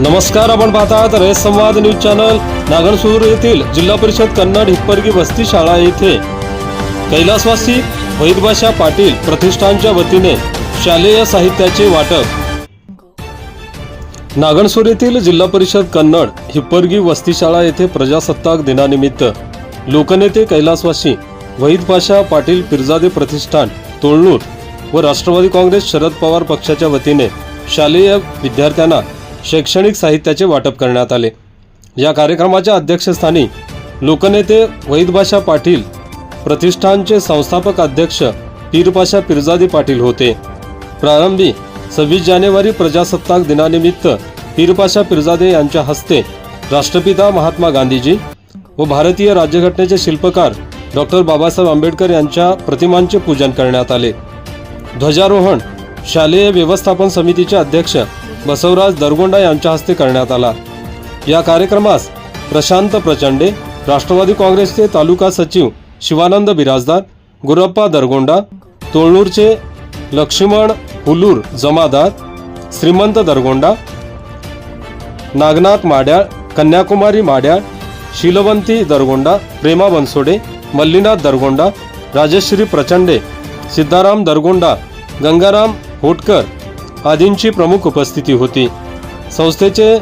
नमस्कार आपण पाहतात रेस संवाद न्यूज चॅनल. नागणसूर येथील जिल्हा परिषद कन्नड हिप्परगी वस्ती शाळा येथे कैलासवासी वैदभाषा पाटील प्रतिष्ठानच्या वतीने शालेय साहित्याचे वाटप. नागणसूर येथील जिल्हा परिषद कन्नड हिप्परगी वस्ती शाळा येथे प्रजासत्ताक दिनानिमित्त लोकनेते कैलासवासी वैदभाषा पाटील पिरजादे प्रतिष्ठान तोळणूर व राष्ट्रवादी काँग्रेस शरद पवार पक्षाच्या वतीने शालेय विद्यार्थ्यांना शैक्षणिक साहित्याचे वाटप करण्यात आले. या कार्यक्रमाच्या अध्यक्षस्थानी लोकनेते वैदभाषा पाटील प्रतिष्ठानचे संस्थापक अध्यक्ष पीरपाशा पिरजादी पाटील होते. प्रारंभी सव्वीस जानेवारी प्रजासत्ताक दिनानिमित्त पीरपाशा पिरजादे यांच्या हस्ते राष्ट्रपिता महात्मा गांधीजी व भारतीय राज्यघटनेचे शिल्पकार डॉक्टर बाबासाहेब आंबेडकर यांच्या प्रतिमांचे पूजन करण्यात आले. ध्वजारोहण शालेय व्यवस्थापन समितीचे अध्यक्ष बसवराज दरगोंडा यांच्या हस्ते करण्यात आला. या कार्यक्रमास प्रशांत प्रचंडे राष्ट्रवादी काँग्रेसचे तालुका सचिव शिवानंद बिराजदार गुरप्पा दरगोंडा तोळणूरचे लक्ष्मण हुलूर जमादार श्रीमंत दरगोंडा नागनाथ माड्याळ कन्याकुमारी माड्याळ शीलवंती दरगोंडा प्रेमा बनसोडे मल्लीनाथ दरगोंडा राजश्री प्रचंडे सिद्धाराम दरगोंडा गंगाराम होटकर आदींची प्रमुख उपस्थिती होती. संस्थेचे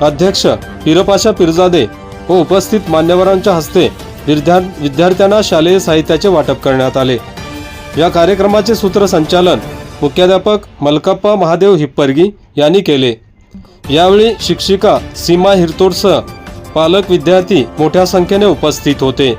अध्यक्ष पिरपाशा पिरजादे व उपस्थित मान्यवरांच्या हस्ते विद्या विद्यार्थ्यांना शालेय साहित्याचे वाटप करण्यात आले. या कार्यक्रमाचे सूत्रसंचालन मुख्याध्यापक मलकप्पा महादेव हिप्परगी यांनी केले. यावेळी शिक्षिका सीमा हिरतोडसह पालक विद्यार्थी मोठ्या संख्येने उपस्थित होते.